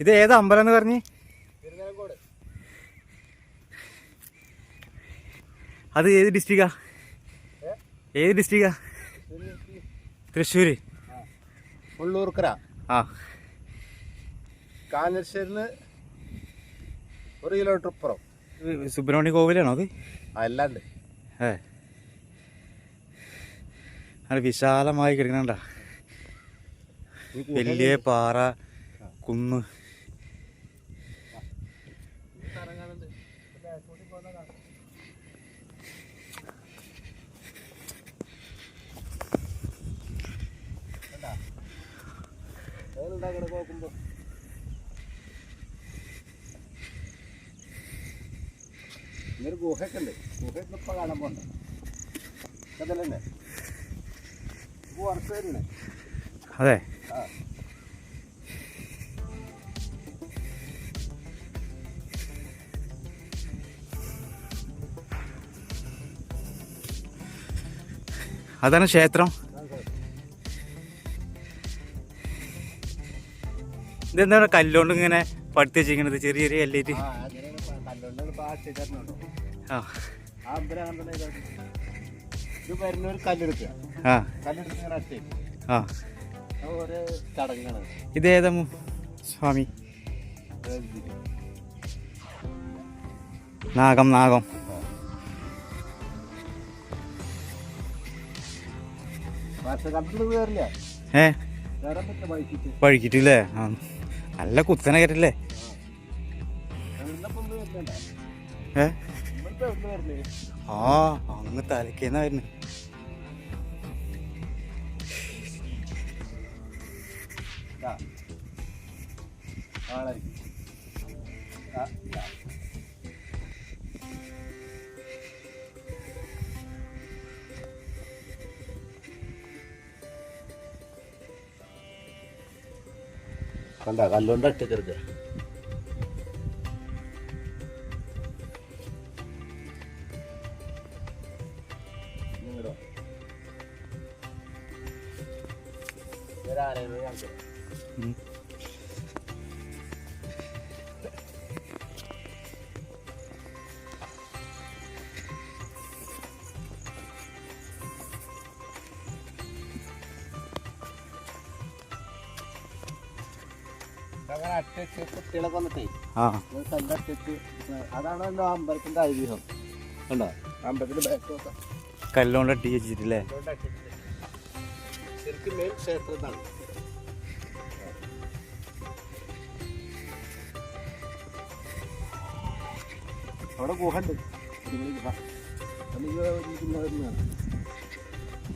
ഇത് ഏത് അമ്പലം എന്ന് പറഞ്ഞ്? അത് ഏത് ഡിസ്ട്രിക്റ്റാ? ഏത് ഡിസ്ട്രിക്റ്റാ തൃശ്ശൂര്. ഉള്ളൂർക്കര. ആ. കാഞ്ഞശ്ശേരിന്ന് ഒരു കിലോമീറ്റർ ഇപ്പുറം. സുബ്രഹ്മണ്യ കോവിലാണോ അത്? അല്ലാണ്ട് ഏ. അത് വിശാലമായി കിടക്കണണ്ട വലിയ പാറ കുന്ന്. നോക്കുമ്പോ ഇങ്ങനൊരു ഗുഹയൊക്കെ ഉണ്ട്. ഗുഹയൊക്കെ ഇപ്പൊ കാണാൻ പോണ്ട അതല്ലേ വറുത്ത് തരണേ അതെ. ആ. അതാണ് ക്ഷേത്രം. ഇതെന്താണ് കല്ലുകൊണ്ട് ഇങ്ങനെ പടുത്ത് വെച്ചിരിക്കണത് ചെറിയ ചെറിയ കല്ലേറ്റ് ആ ഇതാ. വരുന്ന ഒരു കല്ലെടുക്കുക ആ. കല്ലെടുത്ത് ആ. അത് ഒരു ചടങ്ങാണ്. ഇതേതാ സ്വാമി. നാഗം നാഗം. കയറില്ല ഏ? പഴിക്കിട്ടില്ലേ ആ. നല്ല കുത്തനെ കയറ്റല്ലേ ആ അങ്ങ് തലക്കേന്ന വരുന്നു. ആ, ഇതാ. കണ്ട കല്ലുകൊണ്ട് അറ്റച്ചെടുക്ക കുട്ടികളൊക്കെ വന്നിട്ടേ അമ്പലത്തിന്റെ ഐതിഹ്യം. കണ്ടോ? അമ്പലത്തിന്റെ ബാക്ക് നോക്കാം അട്ടി വെച്ചിട്ടില്ലേ? ശരിക്കും മെയിൻ അവിടെ ഗുഹ. ഉണ്ട്.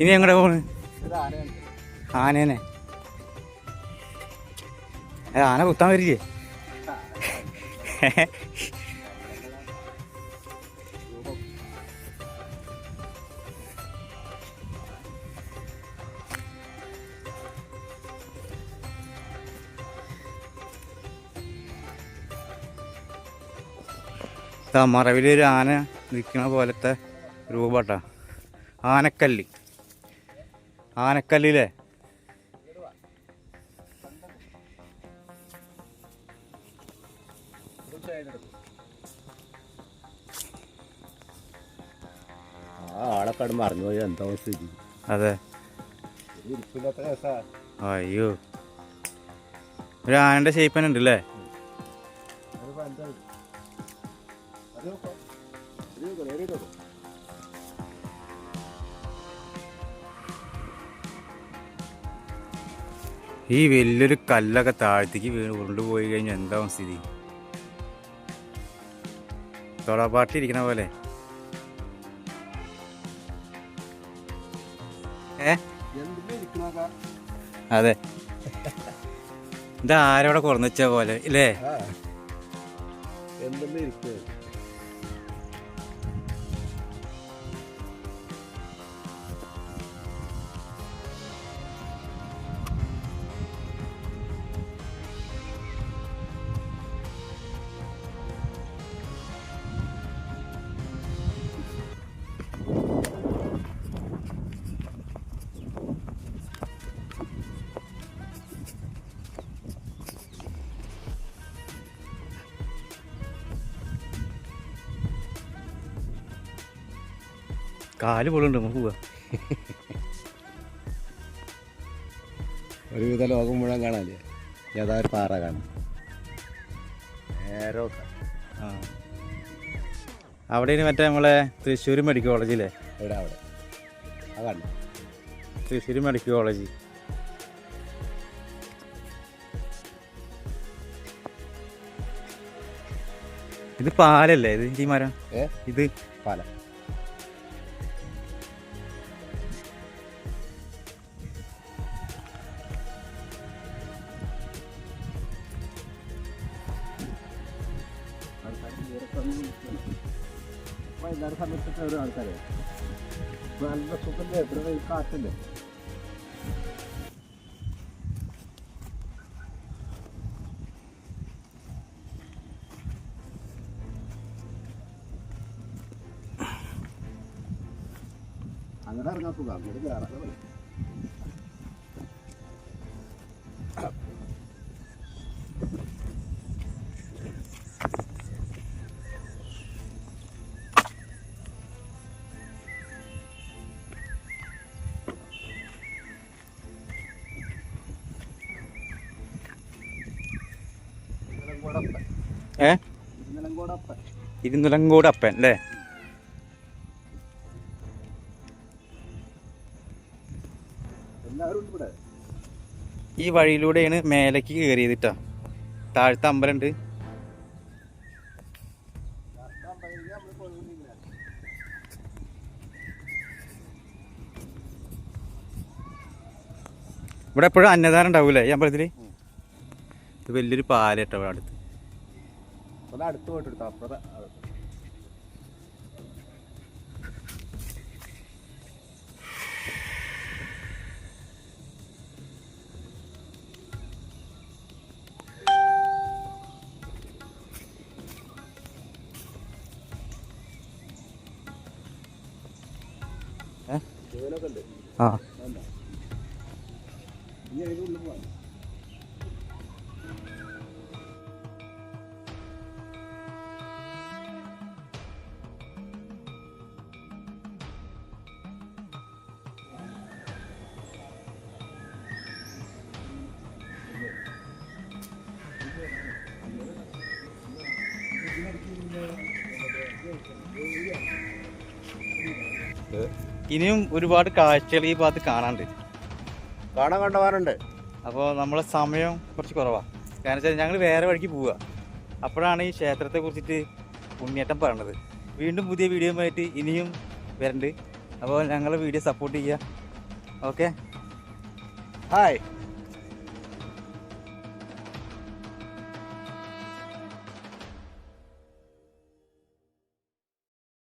ഇനി എങ്ങടെ പോണ്? ആനേനെ. ആന കുത്താൻ വരില്ലേ? മറവിലൊരു ആന നിൽക്കുന്ന പോലത്തെ രൂപട്ടാ. ആനക്കല്ല്. ആനക്കല്ലില്ലേ? ആ ആളൊക്കെ അവിടെ മറന്നുപോയി. എന്താ സ്ഥിതി അതെ. അയ്യോ. ഒരു ആനന്റെ ഷേപ്പ് തന്നെ ഉണ്ടല്ലേ? ഈ വലിയൊരു കല്ലൊക്കെ താഴത്തേക്ക് വീണ് ഉരുണ്ടുപോയി കഴിഞ്ഞാൽ എന്താവും സ്ഥിതി തൊളപാട്ടിരിക്കണ പോലെ. അതെ. ഇത് ആരോടെ കുറഞ്ഞ പോലെ ഇല്ലേ? എന്തെല്ലാം ഇരിക്കുക കാൽ പോലുണ്ട് നമുക്ക് പോവാ. ഒരുവിധ ലോകം മുഴുവൻ കാണാല്ലേ ഒരു പാറ കാണാം. നേരോ ആ. അവിടെ ഇനി മറ്റേ നമ്മളെ തൃശ്ശൂർ മെഡിക്കൽ കോളേജില്ലേ എവിടെ അവിടെ? അതാണ് തൃശ്ശൂർ മെഡിക്കൽ കോളേജ്. ഇത് പാലല്ലേ? ഇത് ഈ മരം? ഇത് പാല. വൈകുന്നേരം സമയത്ത് ഒരു ആൾക്കാരെ. നല്ല സുഖമില്ല ഇവിടെ ഈ കാറ്റല്ലേ? അങ്ങനെ ഇറങ്ങാൻ സുഖം. അങ്ങോട്ട് കയറാതെ മതി. ഏ. ഇരുന്നുലങ്കോട് അപ്പൻ അല്ലേ? ഈ വഴിയിലൂടെയാണ് മേലേക്ക് കയറിയതിട്ടാ. താഴത്തെ അമ്പലമുണ്ട് ഇവിടെ എപ്പോഴും അന്നദാനം ഉണ്ടാവൂലേ ഈ അമ്പലത്തിൽ? ഇത് വലിയൊരു പാലട്ടോ ഇവിടെ അടുത്ത്. ഒന്ന് അടുത്ത് പോയിട്ട് എടുത്തു അപ്പുറത്തെ ആ. ഇനിയും ഒരുപാട് കാഴ്ചകൾ ഈ ഭാഗത്ത് കാണാണ്ട് കാണാൻ കണ്ടവാറുണ്ട് അപ്പോൾ നമ്മളെ സമയം കുറച്ച് കുറവാ. കാരണം വെച്ചാൽ ഞങ്ങൾ വേറെ വഴിക്ക് പോവുക അപ്പോഴാണ് ഈ ക്ഷേത്രത്തെ കുറിച്ചിട്ട് ഉണ്ണിയേട്ടൻ പറയണത്. വീണ്ടും പുതിയ വീഡിയോ ആയിട്ട് ഇനിയും വരണ്ട്. അപ്പോൾ ഞങ്ങളെ വീഡിയോ സപ്പോർട്ട് ചെയ്യുക ഓക്കെ ഹായ്